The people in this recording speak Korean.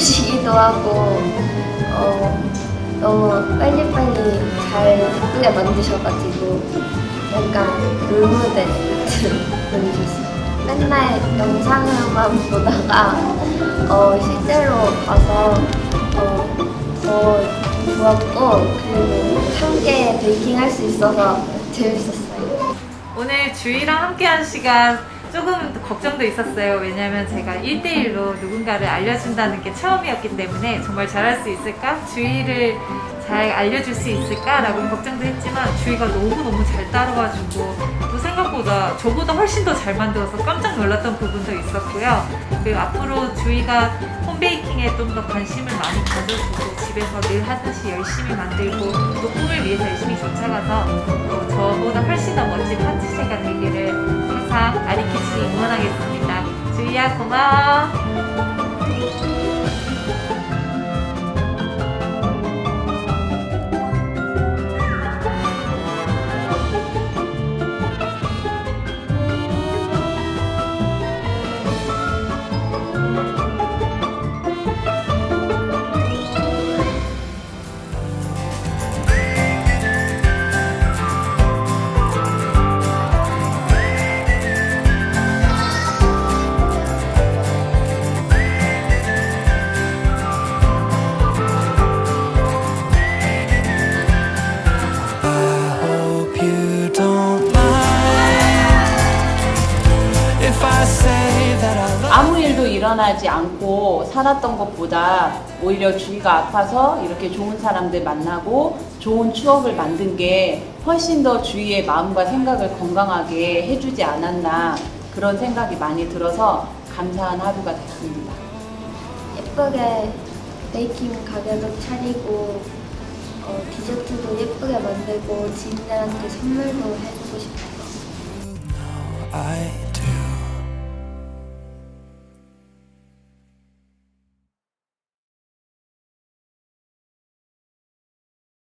힘드시기도 하고 어, 너무 빨리빨리 잘 예쁘게 만드셔가지고 약간 롤모델 같은 분이셨어요. 맨날 영상으로만 보다가 어, 실제로 가서 어, 더 좋았고 그리고 함께 베이킹 할 수 있어서 재밌었어요. 오늘 주희랑 함께한 시간 조금 걱정도 있었어요. 왜냐면 제가 1대1로 누군가를 알려준다는 게 처음이었기 때문에 정말 잘할 수 있을까? 주희를 잘 알려줄 수 있을까라고 걱정도 했지만 주희가 너무너무 잘 따라와주고 또 생각보다 저보다 훨씬 더 잘 만들어서 깜짝 놀랐던 부분도 있었고요. 그리고 앞으로 주희가 홈베이킹에 좀 더 관심을 많이 가져주고 집에서 늘 하듯이 열심히 만들고 또 꿈을 위해서 열심히 쫓아가서 어, 저보다 훨씬 더 멋진 파티시가 되기 やこま 일어나지 않고 살았던 것보다 오히려 주위가 아파서 이렇게 좋은 사람들 만나고 좋은 추억을 만든 게 훨씬 더 주위의 마음과 생각을 건강하게 해주지 않았나 그런 생각이 많이 들어서 감사한 하루가 됐습니다. 예쁘게 베이킹 가게도 차리고 어, 디저트도 예쁘게 만들고 지인들한테 선물도 해주고 싶어요.